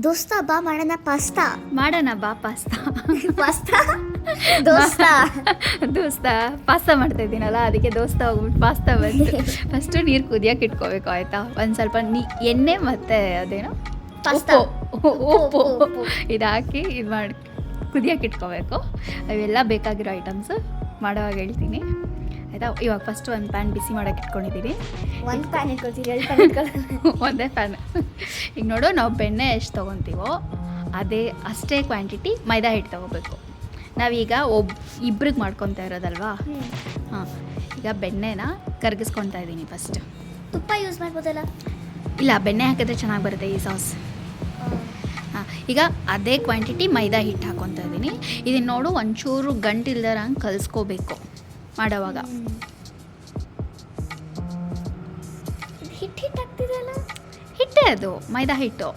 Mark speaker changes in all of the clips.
Speaker 1: ದೋಸ್ತ ಬಾ ಮಾಡೋಣ ಪಾಸ್ತಾ.
Speaker 2: ಮಾಡೋಣ ಬಾ ಪಾಸ್ತಾ.
Speaker 1: ಪಾಸ್ತಾ? ದೋಸ್ತ?
Speaker 2: ದೋಸ್ತ ಪಾಸ್ತಾ ಮಾಡ್ತಾ ಇದ್ದೀನಲ್ಲ ಅದಕ್ಕೆ ದೋಸ್ತ ಹೋಗ್ಬಿಟ್ಟು ಪಾಸ್ತಾ ಬಂತು ಫಸ್ಟು ನೀರು ಕುದಿಯೋಕೆ ಇಟ್ಕೋಬೇಕು ಆಯಿತಾ? ಒಂದು ಸ್ವಲ್ಪ ನೀ ಎಣ್ಣೆ ಮತ್ತೆ ಅದೇನೋ?
Speaker 1: ಪಾಸ್ತಾ.
Speaker 2: ಉಪ್ಪು. ಇದಾಕಿ ಹಾಕಿ ಇದು ಮಾಡಿ ಕುದಿಯೋಕೆ ಇಟ್ಕೋಬೇಕು. ಅವೆಲ್ಲ ಬೇಕಾಗಿರೋ ಐಟಮ್ಸು ಮಾಡೋವಾಗ ಹೇಳ್ತೀನಿ. ಆಯಿತಾ? ಇವಾಗ ಫಸ್ಟ್ ಒಂದು ಪ್ಯಾನ್ ಬಿಸಿ ಮಾಡೋಕೆ ಇಟ್ಕೊಂಡಿದ್ದೀನಿ
Speaker 1: ಒಂದು ಪ್ಯಾನ್ ಇಟ್ಕೊಳ್ತೀವಿ ಎರಡು ಪ್ಯಾನ್
Speaker 2: ಒಂದೇ ಪ್ಯಾನ್ ಈಗ ನೋಡು ನಾವು ಬೆಣ್ಣೆ ಎಷ್ಟು ತೊಗೊತೀವೋ ಅದೇ ಅಷ್ಟೇ ಕ್ವಾಂಟಿಟಿ ಮೈದಾ ಹಿಟ್ಟು ತೊಗೋಬೇಕು. ನಾವೀಗ ಒಬ್ ಇಬ್ರಿಗೆ ಮಾಡ್ಕೊತಾ ಇರೋದಲ್ವಾ? ಹಾಂ. ಈಗ ಬೆಣ್ಣೆನ ಕರಗಿಸ್ಕೊತಾ ಇದ್ದೀನಿ ಫಸ್ಟ್
Speaker 1: ತುಪ್ಪ ಯೂಸ್ ಮಾಡ್ಬೋದಲ್ಲ?
Speaker 2: ಇಲ್ಲ ಬೆಣ್ಣೆ ಹಾಕಿದ್ರೆ ಚೆನ್ನಾಗಿ ಬರುತ್ತೆ ಈ ಸಾಸ್ ಹಾಂ. ಈಗ ಅದೇ ಕ್ವಾಂಟಿಟಿ ಮೈದಾ ಹಿಟ್ಟು ಹಾಕೊತಾ ಇದ್ದೀನಿ ಇದನ್ನ ನೋಡು ಒಂಚೂರು ಗಂಟಿಲ್ದರಂಗೆ ಕಲಿಸ್ಕೋಬೇಕು. ಮಾಡೋವಾಗ.
Speaker 1: ಹಿಟ್ಟು ಆಗ್ತಿದೆಯಲ್ಲ?
Speaker 2: ಹಿಟ್ಟೆ ಅದು ಮೈದಾ ಹಿಟ್ಟು.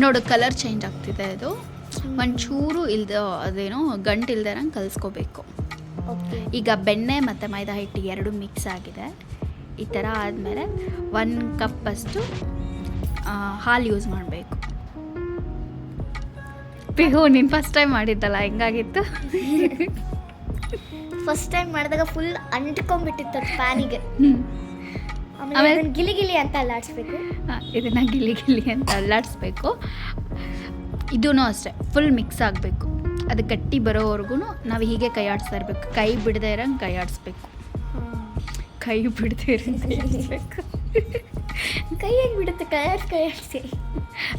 Speaker 2: ನೋಡು ಕಲರ್ ಚೇಂಜ್ ಆಗ್ತಿದೆ ಅದು. ಒಂಚೂರು ಇಲ್ದ ಅದೇನೋ ಗಂಟು ಇಲ್ದಿರಂಗೆ ಕಲಿಸ್ಕೋಬೇಕು. ಈಗ ಬೆಣ್ಣೆ ಮತ್ತು ಮೈದಾ ಹಿಟ್ಟು ಎರಡು ಮಿಕ್ಸ್ ಆಗಿದೆ. ಈ ಥರ ಆದಮೇಲೆ ಒನ್ ಕಪ್ಪಷ್ಟು ಹಾಲು ಯೂಸ್ ಮಾಡಬೇಕು. ಪಿಹು ನೀನು ಫಸ್ಟ್ ಟೈಮ್ ಮಾಡಿದ್ದಲ್ಲ ಹೆಂಗಾಗಿತ್ತು?
Speaker 1: ಫಸ್ಟ್ ಟೈಮ್ ಮಾಡಿದಾಗ ಫುಲ್ ಅಂಟ್ಕೊಂಡ್ಬಿಟ್ಟಿತ್ತು ಅದು ಪ್ಯಾನಿಗೆ. ಆಮೇಲೆ
Speaker 2: ಆಮೇಲೆ-
Speaker 1: ಅದನ್ನ ಗಿಲಿ ಗಿಲಿ ಅಂತ ಅಲ್ಲಾಡಿಸ್ಬೇಕು.
Speaker 2: ಇದನ್ನು ಗಿಲಿ ಗಿಲಿ ಅಂತ ಅಲ್ಲಾಡಿಸ್ಬೇಕು. ಇದೂ ಅಷ್ಟೇ ಫುಲ್ ಮಿಕ್ಸ್ ಆಗಬೇಕು. ಅದು ಗಟ್ಟಿ ಬರೋವರೆಗೂ ನಾವು ಹೀಗೆ ಕೈ ಆಡಿಸ್ತಾ ಇರಬೇಕು. ಕೈ ಬಿಡದೆ ಇರೋಂಗೆ ಕೈ ಆಡಿಸ್ಬೇಕು. ಕೈ ಬಿಡದೆ ಇರೋಂಗೆ ಆಡಿಸ್ಬೇಕು.
Speaker 1: ಕೈ ಹೆಂಗ್ ಬಿಡುತ್ತೆ? ಕೈ ಆಡ್ಸಿ ಕೈ ಆಡಿಸಿ.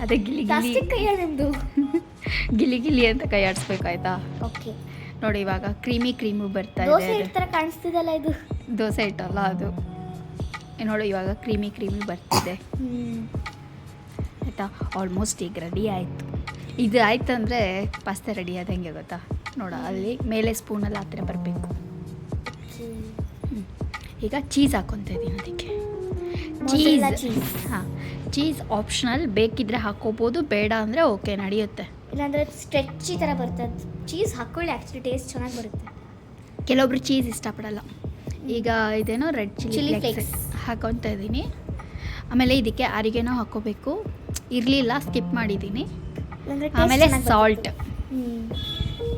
Speaker 2: ಅದೇ ಗಿಲಿ ಗಿಲಿ.
Speaker 1: ಪ್ಲಾಸ್ಟಿಕ್ ಕೈಯ
Speaker 2: ಗಿಲಿ ಗಿಲಿ ಅಂತ ಕೈ ಆಡಿಸ್ಬೇಕು ಆಯ್ತಾ?
Speaker 1: ಓಕೆ
Speaker 2: ನೋಡಿ ಇವಾಗ ಕ್ರೀಮಿ ಕ್ರೀಮು ಬರ್ತಾ
Speaker 1: ದೋಸೆ
Speaker 2: ಇದೆ
Speaker 1: ಹಿಟ್ ಕಾಣಿಸ್ತಿದಲ್ಲ ಇದು?
Speaker 2: ದೋಸೆ ಇಟ್ಟಲ್ಲ ಅದು. ನೋಡು ಇವಾಗ ಕ್ರೀಮಿ ಕ್ರೀಮಿ ಬರ್ತಿದೆ. ಆಯಿತಾ? ಆಲ್ಮೋಸ್ಟ್ ಈಗ ರೆಡಿ ಆಯಿತು. ಇದು ಆಯ್ತು ಅಂದರೆ ಪಾಸ್ತಾ ರೆಡಿ ಆದಂಗೆ ಗೊತ್ತಾ? ನೋಡ ಅಲ್ಲಿ ಮೇಲೆ ಸ್ಪೂನಲ್ಲಿ ಆ ಥರ ಬರಬೇಕು. ಈಗ ಚೀಸ್ ಹಾಕ್ಕೊತಾ ಇದ್ದೀನಿ ಅದಕ್ಕೆ. Cheese
Speaker 1: cheese.
Speaker 2: ಹಾಂ ಚೀಸ್ ಆಪ್ಷನಲ್ ಬೇಕಿದ್ರೆ ಹಾಕೋಬೋದು ಬೇಡ ಅಂದರೆ ಓಕೆ ನಡೆಯುತ್ತೆ.
Speaker 1: ಇಲ್ಲಾಂದ್ರೆ ಸ್ಟ್ರೆಚ್ಚಿ ಥರ ಬರ್ತದೆ. ಚೀಸ್ ಹಾಕ್ಕೊಳ್ಳಿ ಆ್ಯಕ್ಚುಲಿ ಟೇಸ್ಟ್ ಚೆನ್ನಾಗಿ ಬರುತ್ತೆ.
Speaker 2: ಕೆಲವೊಬ್ರು ಚೀಸ್ ಇಷ್ಟಪಡಲ್ಲ. ಈಗ ಇದೇನೋ ರೆಡ್ ಚಿಲ್ಲಿ
Speaker 1: ಚಿಲ್ಲಿ.
Speaker 2: ಫ್ಲೇಕ್ಸ್ ಹಾಕೊತಾ ಇದ್ದೀನಿ. ಆಮೇಲೆ ಇದಕ್ಕೆ ಅರಿಗೆನೋ ಹಾಕೋಬೇಕು ಇರಲಿಲ್ಲ ಸ್ಕಿಪ್ ಮಾಡಿದ್ದೀನಿ. ಆಮೇಲೆ ಸಾಲ್ಟ್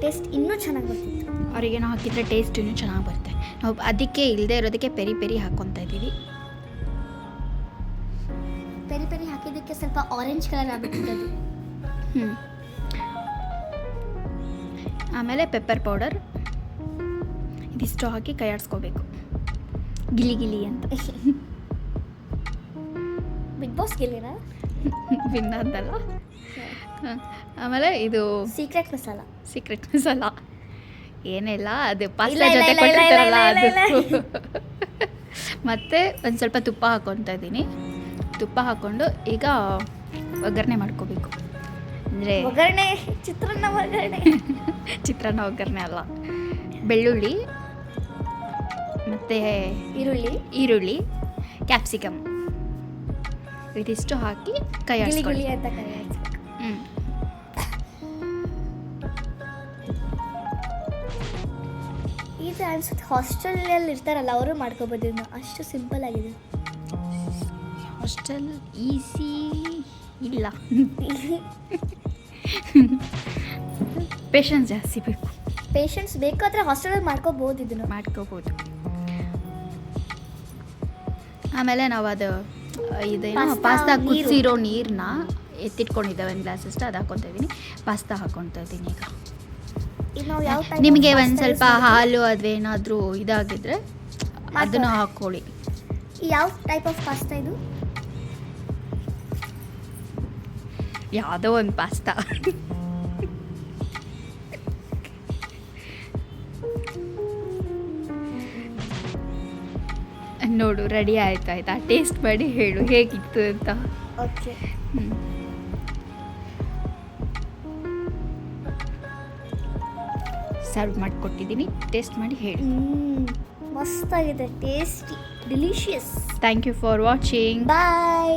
Speaker 1: ಟೇಸ್ಟ್ ಇನ್ನೂ ಚೆನ್ನಾಗಿ ಬರ್ತಿತ್ತು
Speaker 2: ಅರಿಗೆನೋ ಹಾಕಿದರೆ ಟೇಸ್ಟ್ ಇನ್ನೂ ಚೆನ್ನಾಗಿ ಬರುತ್ತೆ. ನಾವು ಅದಕ್ಕೆ ಇಲ್ಲದೆ ಇರೋದಕ್ಕೆ ಪೆರಿ ಪೆರಿ ಹಾಕ್ಕೊತಾ ಇದ್ದೀವಿ.
Speaker 1: ಪೆರಿ ಪೆರಿ ಹಾಕಿದ್ದಕ್ಕೆ ಸ್ವಲ್ಪ ಆರೆಂಜ್ ಕಲರ್ ಆಗಿಬಿಟ್ಟಿದ್ದು
Speaker 2: ಹ್ಞೂ ಆಮೇಲೆ ಪೆಪ್ಪರ್ ಪೌಡರ್. ಇದಿಷ್ಟು ಹಾಕಿ ಕೈಯಾಡಿಸ್ಕೋಬೇಕು. ಗಿಲಿ ಗಿಲಿ ಅಂತ.
Speaker 1: ಬಿಗ್ ಬಾಸ್ ಗಿಲಿನ?
Speaker 2: ಭಿನ್ನ ಅಂತಲ್ಲ? ಆಮೇಲೆ ಇದು
Speaker 1: ಸೀಕ್ರೆಟ್ ಮಸಾಲ
Speaker 2: ಸೀಕ್ರೆಟ್ ಮಸಾಲ ಏನಿಲ್ಲ ಅದು ಪಾಸ್ತಾ ಜೊತೆ ಕೊಟ್ಟಿರ್ತಾರಲ್ಲ ಅದು. ಮತ್ತೆ ಒಂದು ಸ್ವಲ್ಪ ತುಪ್ಪ ಹಾಕೊತಾ ಇದ್ದೀನಿ ತುಪ್ಪ ಹಾಕ್ಕೊಂಡು ಈಗ ಒಗ್ಗರಣೆ ಮಾಡ್ಕೋಬೇಕು. ಅಂದರೆ
Speaker 1: ಒಗ್ಗರಣೆ ಚಿತ್ರಾನ್ನ ಒಗ್ಗರಣೆ.
Speaker 2: ಚಿತ್ರಾನ್ನ ಒಗ್ಗರಣೆ ಅಲ್ಲ. ಬೆಳ್ಳುಳ್ಳಿ ಮತ್ತು
Speaker 1: ಈರುಳ್ಳಿ.
Speaker 2: ಈರುಳ್ಳಿ ಕ್ಯಾಪ್ಸಿಕಮ್ ಇದಿಷ್ಟು ಹಾಕಿ ಕೈ ಆಡಿಸ್ಕೊಳ್ಳಿ ಹ್ಞೂ
Speaker 1: ಈಗ ಅನ್ಸುತ್ತೆ. ಹಾಸ್ಟೆಲಲ್ಲಿ ಇರ್ತಾರಲ್ಲ ಅವರು ಮಾಡ್ಕೋಬೋದು ಇದನ್ನ ಅಷ್ಟು ಸಿಂಪಲ್ ಆಗಿದೆ.
Speaker 2: ಹಾಸ್ಟೆಲ್ ಈಸಿ ಇಲ್ಲ. ಪೇಷನ್ಸ್ ಜಾಸ್ತಿ ಬೇಕು.
Speaker 1: ಪೇಷನ್ಸ್ ಬೇಕಾದ್ರೆ ಹಾಸ್ಟೆಲಲ್ಲಿ ಮಾಡ್ಕೋಬೋದು ಇದನ್ನು.
Speaker 2: ಮಾಡ್ಕೋಬೋದು. ಆಮೇಲೆ ನಾವು ಅದು ಇದೇನೋ ಪಾಸ್ತಾ. ಕುದಿಸಿರೋ ನೀರನ್ನ ಎತ್ತಿಟ್ಕೊಂಡಿದ್ದೆ ಒಂದು ಗ್ಲಾಸ್ ಅಷ್ಟು ಅದು ಹಾಕೊತಾ ಇದ್ದೀನಿ ಪಾಸ್ತಾ ಹಾಕೊತಾ ಇದ್ದೀನಿ ಈಗ. ನಿಮಗೆ ಒಂದು ಸ್ವಲ್ಪ ಹಾಲು ಅದು ಏನಾದರೂ ಇದಾಗಿದ್ರೆ ಅದನ್ನು ಹಾಕ್ಕೊಳ್ಳಿ
Speaker 1: ಯಾವ ಟೈಪ್ ಆಫ್ ಪಾಸ್ತಾ ಇದು?
Speaker 2: ಯಾವುದೋ ಒಂದು ಪಾಸ್ತಾ ನೋಡು ರೆಡಿ ಆಯ್ತು ಆಯ್ತಾ? ಟೇಸ್ಟ್ ಮಾಡಿ ಹೇಳು ಹೇಗಿತ್ತು ಅಂತ.
Speaker 1: ಓಕೆ.
Speaker 2: ಸರ್ವ್ ಮಾಡಿಕೊಟ್ಟಿದ್ದೀನಿ ಟೇಸ್ಟ್ ಮಾಡಿ ಹೇಳಿ.
Speaker 1: ಮಸ್ತಾಗಿದೆ tasty delicious
Speaker 2: thank you for watching
Speaker 1: bye